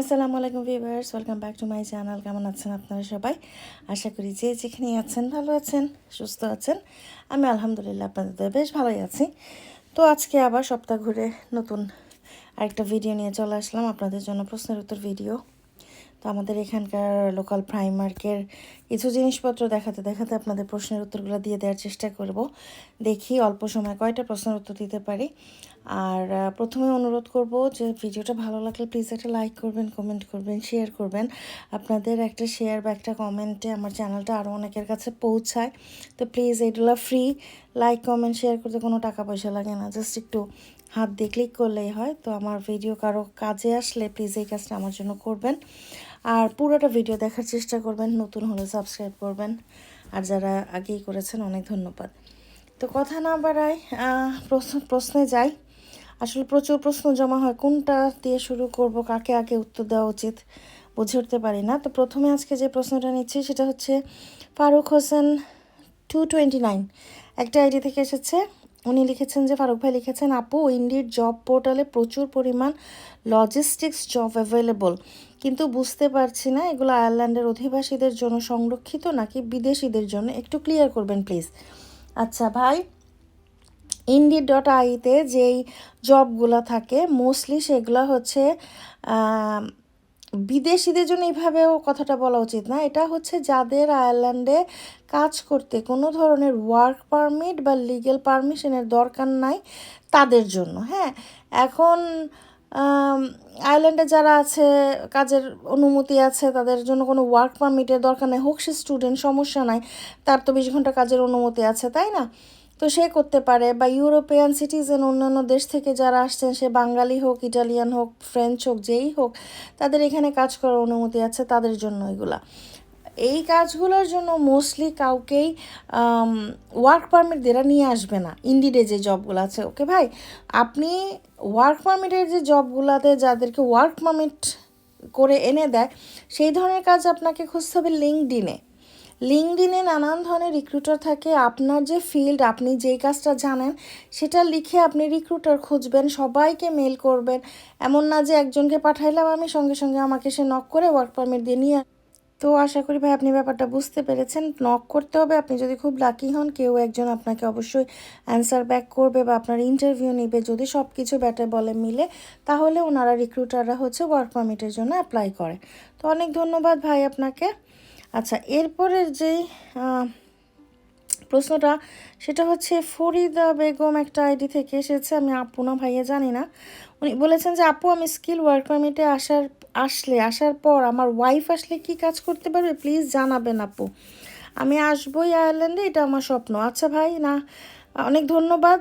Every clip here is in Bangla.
আসসালামু আলাইকুম viewers, welcome back to my channel. কেমন আছেন আপনারা সবাই? আশা করি যে যেখানেই আছেন ভালো আছেন, সুস্থ আছেন। আমি আলহামদুলিল্লাহ আপনাদের বেশ ভালোই আছি। তো আজকে আবার সপ্তাহ ঘুরে নতুন আরেকটা ভিডিও নিয়ে চলে আসলাম। আপনাদের জন্য প্রশ্নের উত্তর ভিডিও তো আমাদের এখানকার লোকাল প্রাইমার্কের কিছু জিনিসপত্র দেখাতে দেখাতে আপনাদের প্রশ্নের উত্তরগুলো দিয়ে দেওয়ার চেষ্টা করব। দেখি অল্প সময় কয়টা প্রশ্নের উত্তর দিতে পারি। আর প্রথমে অনুরোধ করব যে ভিডিওটা ভালো লাগলে প্লিজ একটা লাইক করবেন কমেন্ট করবেন শেয়ার করবেন। আপনাদের একটা শেয়ার বা একটা কমেন্টে আমার চ্যানেলটা আরও অনেকের কাছে পৌঁছায়। তো প্লিজ এগুলো ফ্রি লাইক কমেন্ট শেয়ার করতে কোনো টাকা পয়সা লাগে না। জাস্ট একটু হাত দিয়ে ক্লিক করলেই হয়। তো আমার ভিডিও কারও কাজে আসলে প্লিজ এই কাজটা আমার জন্য করবেন। আর পুরোটা ভিডিও দেখার চেষ্টা করবেন নতুন হলে সাবস্ক্রাইব করবেন। আর যারা আগেই করেছেন অনেক ধন্যবাদ। তো কথা না আহ, প্রশ্ন প্রশ্নে যাই। আসলে প্রচুর প্রশ্ন জমা হয় কোনটা দিয়ে শুরু করব কাকে আগে উত্তর দেওয়া উচিত বুঝে উঠতে পারি না। তো প্রথমে আজকে যে প্রশ্নটা নিচ্ছি সেটা হচ্ছে Faruk Hossain two twenty nine একটা আইডি থেকে এসেছে উনি লিখেছেন যে, ফারুক ভাই লিখেছেন, আপু, ইন্ডির জব পোর্টালে প্রচুর পরিমাণ লজিস্টিক্স জব অ্যাভেলেবল কিন্তু বুঝতে পারছি না, এগুলো আয়ারল্যান্ডের অধিবাসীদের জন্য সংরক্ষিত নাকি বিদেশিদের জন্য? একটু ক্লিয়ার করবেন প্লিজ আচ্ছা ভাই ইন্ডি ডট আইতে যেই জবগুলো থাকে মোস্টলি সেগুলো হচ্ছে বিদেশিদের জন্য এইভাবেও কথাটা বলা উচিত না। এটা হচ্ছে যাদের আয়ারল্যান্ডে কাজ করতে কোনো ধরনের ওয়ার্ক পারমিট বা লিগেল পারমিশনের দরকার নাই তাদের জন্য হ্যাঁ? এখন আয়ারল্যান্ডে যারা আছে, কাজের অনুমতি আছে, তাদের জন্য কোনো ওয়ার্ক পারমিটের দরকার নেই। হোক সে স্টুডেন্ট সমস্যা নাই, তার তো বিশ ঘণ্টা কাজের অনুমতি আছে, তাই না? তো সে করতে পারে বা ইউরোপিয়ান সিটিজেন অন্যান্য দেশ থেকে যারা আসছেন, সে বাঙালি হোক, ইটালিয়ান হোক, ফ্রেঞ্চ হোক, যেই হোক, তাদের এখানে কাজ করার অনুমতি আছে তাদের জন্য এগুলা। এই কাজগুলোর জন্য মোস্টলি কাউকেই ওয়ার্ক পারমিট দেরা নিয়ে আসবে না। ইন্ডিডে যে জবগুলো আছে ওকে ভাই? আপনি ওয়ার্ক পারমিটের যে জবগুলোতে যাদেরকে ওয়ার্ক পারমিট করে এনে দেয়, সেই ধরনের কাজ আপনাকে খুঁজতে হবে লিঙ্কডিনে লিঙ্কডিনে নানান ধরনের রিক্রুটার থাকে। আপনার যে ফিল্ড আপনি যেই কাজটা জানেন, সেটা লিখে আপনি রিক্রুটার খুঁজবেন, সবাইকে মেল করবেন। এমন না যে একজনকে পাঠাইলাম আমি, সঙ্গে সঙ্গে আমাকে সে নক করে ওয়ার্ক পারমিট দিয়ে নিয়ে তো আশা করি ভাই আপনি ব্যাপারটা বুঝতে পেরেছেন। নক করতে হবে, আপনি যদি খুব লাকি হন, কেউ একজন আপনাকে অবশ্যই অ্যান্সার ব্যাক করবে বা আপনার ইন্টারভিউ নেবে। যদি সব কিছু ব্যাটে বলে মিলে, তাহলে ওনারা রিক্রুটাররা হচ্ছে ওয়ার্ক পারমিটের জন্য অ্যাপ্লাই করে। তো অনেক ধন্যবাদ ভাই আপনাকে। আচ্ছা এরপরের যেই প্রশ্নটা, সেটা হচ্ছে ফরিদা বেগম একটা আইডি থেকে এসেছে, আমি আপু না ভাইয়া জানি না। উনি বলেছেন যে, আপু, আমি স্কিল ওয়ার্ক পারমিটে আসার, আসলে, আসার পর আমার ওয়াইফ আসলে কি কাজ করতে পারবে? প্লিজ জানাবেন আপু। আমি আসবই আয়ারল্যান্ডে, এটা আমার স্বপ্ন। আচ্ছা ভাই, না। অনেক ধন্যবাদ।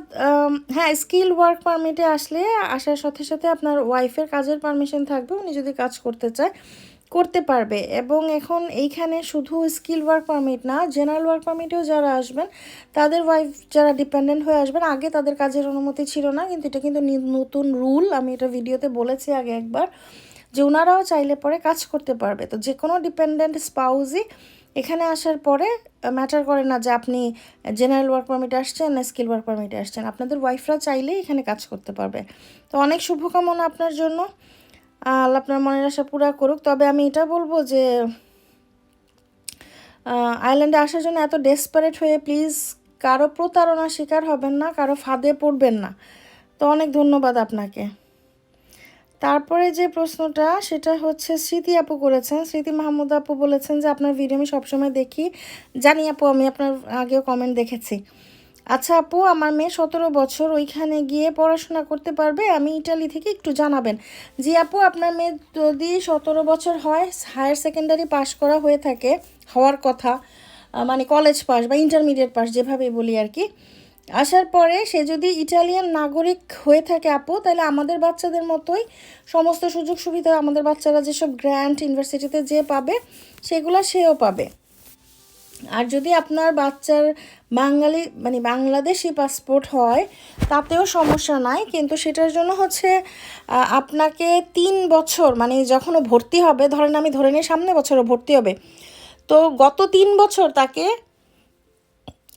হ্যাঁ স্কিল ওয়ার্ক পারমিটে আসলে আসার সাথে সাথে আপনার ওয়াইফের কাজের পারমিশন থাকবে, উনি যদি কাজ করতে চায়। করতে পারবে। এবং এখন এইখানে শুধু স্কিল ওয়ার্ক পারমিট না জেনারেল ওয়ার্ক পারমিটেও যারা আসবেন, তাদের ওয়াইফ যারা ডিপেন্ডেন্ট হয়ে আসবেন, আগে তাদের কাজের অনুমতি ছিল না, কিন্তু এটা কিন্তু নতুন রুল আমি এটা ভিডিওতে বলেছি আগে একবার, যে ওনারাও চাইলে পরে কাজ করতে পারবে। তো যে কোনো ডিপেন্ডেন্ট স্পাউজই এখানে আসার পরে ম্যাটার করে না যে আপনি জেনারেল ওয়ার্ক পারমিট আসছেন না স্কিল ওয়ার্ক পারমিটে আসছেন। আপনাদের ওয়াইফরা চাইলেই এখানে কাজ করতে পারবে। তো অনেক শুভকামনা আপনার জন্য। আল্লাহ আপনার মনের আশা পুরা করুক। তবে আমি এটা বলব যে আইল্যান্ডে আসার জন্য এত ডেসপারেট হয়ে প্লিজ কারও প্রতারণার শিকার হবেন না, কারও ফাঁদে পড়বেন না। তো অনেক ধন্যবাদ আপনাকে। তারপরে যে প্রশ্নটা, সেটা হচ্ছে স্মৃতি আপু করেছেন। স্মৃতি মাহমুদ আপু বলেছেন যে, আপনার ভিডিও আমি সবসময় দেখি। জানি আপু, আমি আপনার আগেও কমেন্ট দেখেছি। আচ্ছা আপু, আমার মেয়ে সতেরো বছর, ওইখানে গিয়ে পড়াশোনা করতে পারবে? আমি ইটালি থেকে একটু জানাবেন। জি আপু, আপনার মেয়ে যদি সতেরো বছর হয় হায়ার সেকেন্ডারি পাশ করা হয়ে থাকে, হওয়ার কথা মানে কলেজ পাস বা ইন্টারমিডিয়েট পাস যেভাবে বলি আর কি, আসার পরে সে যদি ইটালিয়ান নাগরিক হয়ে থাকে আপু, তাহলে আমাদের বাচ্চাদের মতোই সমস্ত সুযোগ সুবিধা আমাদের বাচ্চারা যেসব গ্র্যান্ড ইউনিভার্সিটিতে যে পাবে, সেগুলো সেও পাবে। আর যদি আপনার বাচ্চার বাঙালি মানে বাংলাদেশি পাসপোর্ট হয়, তাতেও সমস্যা নাই। কিন্তু সেটার জন্য হচ্ছে আপনাকে তিন বছর মানে যখন ভর্তি হবে, ধরেন আমি ধরে নিই সামনে বছরও ভর্তি হবে, তো গত তিন বছর তাকে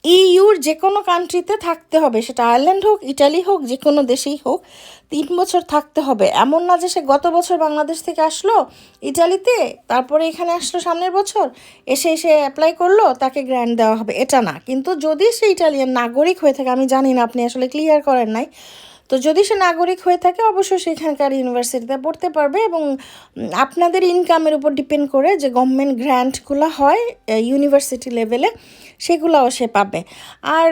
ইউর যে কোনো কান্ট্রিতে থাকতে হবে, সেটা আয়ারল্যান্ড হোক ইটালি হোক যে কোনো দেশেই হোক, তিন বছর থাকতে হবে। এমন না যে সে গত বছর বাংলাদেশ থেকে আসলো ইটালিতে তারপরে এখানে আসলো সামনের বছর, এসে এসে অ্যাপ্লাই করল, তাকে গ্র্যান্ড দেওয়া হবে। এটা না। কিন্তু যদি সে ইটালিয়ান নাগরিক হয়ে থাকে, আমি জানি না, আপনি আসলে ক্লিয়ার করেন নাই, তো যদি সে নাগরিক হয়ে থাকে, অবশ্যই সেখানকার ইউনিভার্সিটিতে পড়তে পারবে এবং আপনাদের ইনকামের উপর ডিপেন্ড করে যে গভর্নমেন্ট গ্র্যান্টগুলো হয় ইউনিভার্সিটি লেভেলে সেগুলোও সে পাবে। আর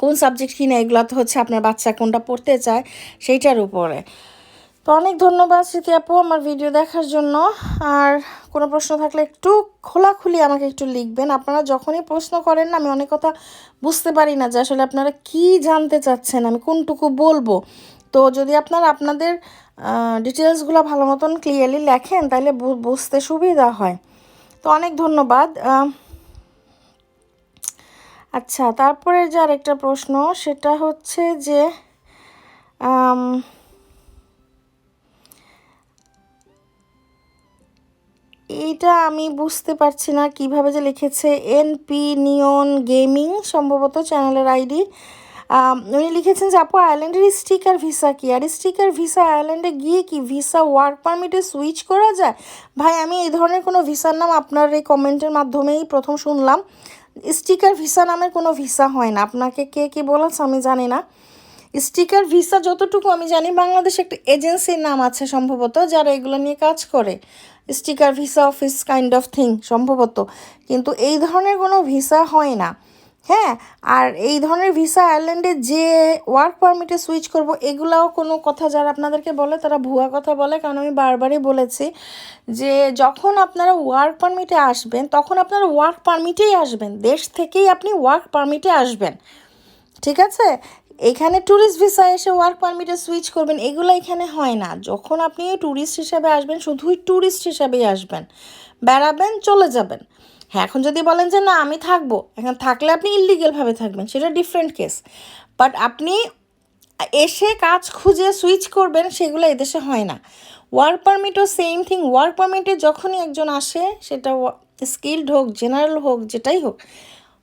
কোন সাবজেক্ট কিনে এগুলো তো হচ্ছে আপনার বাচ্চা কোনটা পড়তে চায় সেইটার উপরে। তো অনেক ধন্যবাদ স্মৃতি আপু আমার ভিডিও দেখার জন্য। আর কোনো প্রশ্ন থাকলে একটু খোলাখুলি আমাকে একটু লিখবেন। আপনারা যখনই প্রশ্ন করেন না, আমি অনেক কথা বুঝতে পারি না যে আসলে আপনারা কি জানতে চাচ্ছেন, আমি কোনটুকু বলব। তো যদি আপনারা আপনাদের ডিটেলসগুলো ভালো মতন ক্লিয়ারলি লেখেন তাহলে বুঝতে সুবিধা হয়। তো অনেক ধন্যবাদ। আচ্ছা তারপরে যে আরেকটা প্রশ্ন, সেটা হচ্ছে যে এইটা আমি বুঝতে পারছি না কীভাবে যে লিখেছে এনপি নিয়ন গেমিং সম্ভবত চ্যানেলের আইডি। উনি লিখেছেন যে, আপু আয়ারল্যান্ডের স্টিকার ভিসা কি? আর স্টিকার ভিসা আয়ারল্যান্ডে গিয়ে কি ভিসা ওয়ার্ক পারমিটে সুইচ করা যায়? ভাই, আমি এই ধরনের কোনো ভিসার নাম আপনার এই কমেন্টের মাধ্যমেই প্রথম শুনলাম। স্টিকার ভিসা নামের কোনো ভিসা হয় না। আপনাকে কে কি বলেছে আমি জানি না। স্টিকার ভিসা যতটুকু আমি জানি, বাংলাদেশে একটা এজেন্সির নাম আছে সম্ভবত, যারা এগুলো নিয়ে কাজ করে। Sticker visa office kind of thing সম্ভবত। কিন্তু এই ধরনের কোনো ভিসা হয় না। হ্যাঁ আর এই ধরনের ভিসা আয়ারল্যান্ডে যে ওয়ার্ক পারমিটে সুইচ করব, এগুলাও কোনো কথা যারা আপনাদেরকে বলে তারা ভুয়া কথা বলে। কারণ আমি বারবারই বলেছি যে যখন আপনারা ওয়ার্ক পারমিটে আসবেন, তখন আপনারা ওয়ার্ক পারমিটেই আসবেন। দেশ থেকেই আপনি ওয়ার্ক পারমিটে আসবেন। ঠিক আছে? এখানে ট্যুরিস্ট ভিসা এসে ওয়ার্ক পারমিটে সুইচ করবেন, এগুলো এখানে হয় না। যখন আপনি ট্যুরিস্ট হিসাবে আসবেন, শুধুই ট্যুরিস্ট হিসাবেই আসবেন। বেড়াবেন, চলে যাবেন। হ্যাঁ এখন যদি বলেন যে না, আমি থাকব, এখন থাকলে আপনি ইলিগেলভাবে থাকবেন, সেটা ডিফারেন্ট কেস বাট আপনি এসে কাজ খুঁজে সুইচ করবেন, সেগুলো এদেশে হয় না। ওয়ার্ক পারমিটও সেম থিং ওয়ার্ক পারমিটে যখনই একজন আসে, সেটা স্কিল্ড হোক জেনারেল হোক, যেটাই হোক,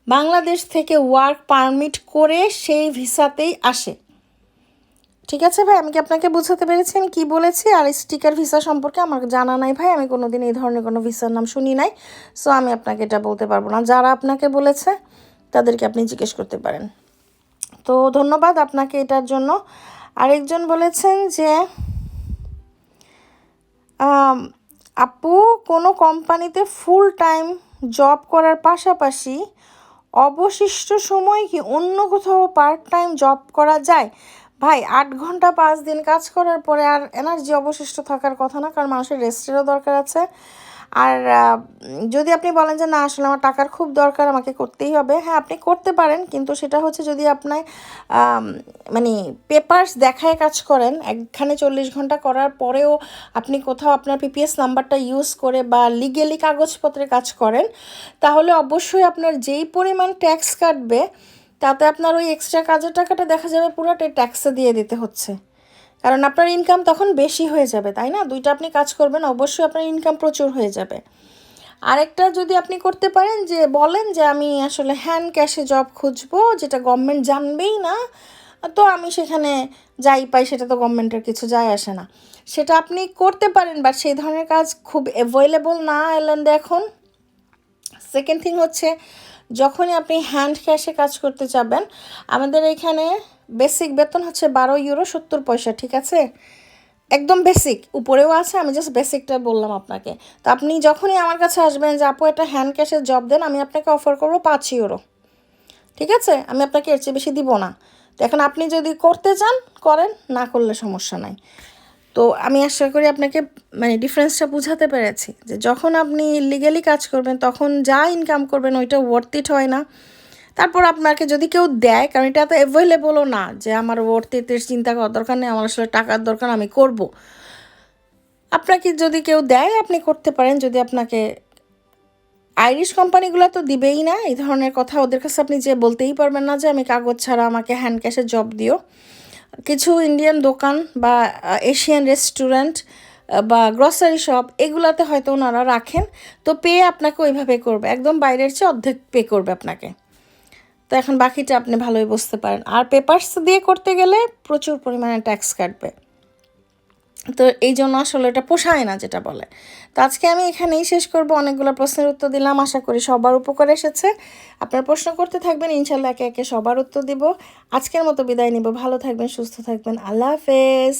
বাংলাদেশ থেকে ওয়ার্ক পারমিট করে সেই ভিসাতেই আসে। ঠিক আছে ভাই, আমি কি আপনাকে বোঝাতে পেরেছি? আমি কী বলেছি? আর স্টিকার ভিসা সম্পর্কে আমার জানা নাই ভাই, আমি কোনো দিন এই ধরনের কোনো ভিসার নাম শুনি নাই। সো আমি আপনাকে এটা বলতে পারব না। যারা আপনাকে বলেছে, তাদেরকে আপনি জিজ্ঞেস করতে পারেন। তো, ধন্যবাদ আপনাকে এটার জন্য। আরেকজন বলেছেন যে আপু, কোনো কোম্পানিতে ফুল টাইম জব করার পাশাপাশি অবশিষ্ট সময় কি অন্য কোথাও পার্ট টাইম জব করা যায়? ভাই, আট ঘণ্টা পাঁচ দিন কাজ করার পরে আর এনার্জি অবশিষ্ট থাকার কথা না, কারণ মানুষের রেস্টেরও দরকার আছে। আর যদি আপনি বলেন যে, না, আসলে আমার টাকার খুব দরকার, আমাকে করতেই হবে। হ্যাঁ আপনি করতে পারেন, কিন্তু সেটা হচ্ছে যদি আপনার মানে পেপার্স দেখায় কাজ করেন, একখানে চল্লিশ ঘণ্টা করার পরেও আপনি কোথাও আপনার পিপিএস নাম্বারটা ইউজ করে বা লিগেলি কাগজপত্রে কাজ করেন, তাহলে অবশ্যই আপনার যেই পরিমাণ ট্যাক্স কাটবে তাতে আপনার ওই এক্সট্রা কাজের টাকাটা দেখা যাবে পুরোটাই ট্যাক্সে দিয়ে দিতে হচ্ছে। কারণ আপনার ইনকাম তখন বেশি হয়ে যাবে, তাই না? দুইটা আপনি কাজ করবেন, অবশ্যই আপনার ইনকাম প্রচুর হয়ে যাবে। আরেকটা যদি আপনি করতে পারেন যে, বলেন যে, আমি আসলে হ্যান্ড ক্যাশে জব খুঁজবো, যেটা গভর্নমেন্ট জানবেই না, তো আমি সেখানে যাই পাই, সেটা তো গভর্নমেন্টের কিছু যায় আসে না। সেটা আপনি করতে পারেন বাট সেই ধরনের কাজ খুব অ্যাভেলেবল না আইল্যান্ডে এখন। সেকেন্ড থিং হচ্ছে যখনই আপনি হ্যান্ড ক্যাশে কাজ করতে যাবেন, আমাদের এখানে বেসিক বেতন হচ্ছে বারো ইউরো সত্তর পয়সা, ঠিক আছে? একদম বেসিক উপরেও আছে, আমি জাস্ট বেসিকটা বললাম আপনাকে। তো আপনি যখনই আমার কাছে আসবেন যে, আপু, একটা হ্যান্ড ক্যাশের জব দেন, আমি আপনাকে অফার করব পাঁচ ইউরো ঠিক আছে? আমি আপনাকে এর চেয়ে বেশি দিব না। তো এখন আপনি যদি করতে চান, করেন, না করলে সমস্যা নাই। তো আমি আশা করি আপনাকে মানে ডিফারেন্সটা বুঝাতে পেরেছি যে যখন আপনি লিগালি কাজ করবেন, তখন যা ইনকাম করবেন ওইটা ওয়ার্থ ইট হয় না। তারপর আপনাকে যদি কেউ দেয়, কারণ এটা তো অ্যাভেলেবলও না যে আমার ওয়ার্থ ইটের চিন্তা করার দরকার নেই, আমার আসলে টাকার দরকার, আমি করব। আপনাকে যদি কেউ দেয়, আপনি করতে পারেন। যদি আপনাকে আইরিশ কোম্পানিগুলো তো দিবেই না, এই ধরনের কথা ওদের কাছে আপনি যে বলতেই পারবেন না যে আমি কাগজ ছাড়া আমাকে হ্যান্ড ক্যাশে জব দিও। কিছু ইন্ডিয়ান দোকান বা এশিয়ান রেস্টুরেন্ট বা গ্রসারি শপ এগুলাতে হয়তো ওনারা রাখেন। তো পে আপনাকে ওইভাবে করবে। একদম বাইরের চেয়ে অর্ধেক পে করবে আপনাকে। তো এখন বাকিটা আপনি ভালোই বুঝতে পারেন। আর পেপারস দিয়ে করতে গেলে প্রচুর পরিমাণে ট্যাক্স কাটবে। তো এই জন্য আসলে এটা পোষায় না যেটা বলে। তো আজকে আমি এখানেই শেষ করব। অনেকগুলো প্রশ্নের উত্তর দিলাম। আশা করি সবার উপকার এসেছে। আপনারা প্রশ্ন করতে থাকবেন ইনশাল্লাহ একে একে সবার উত্তর দিব। আজকের মতো বিদায় নিব। ভালো থাকবেন, সুস্থ থাকবেন। আল্লাহ হাফেজ।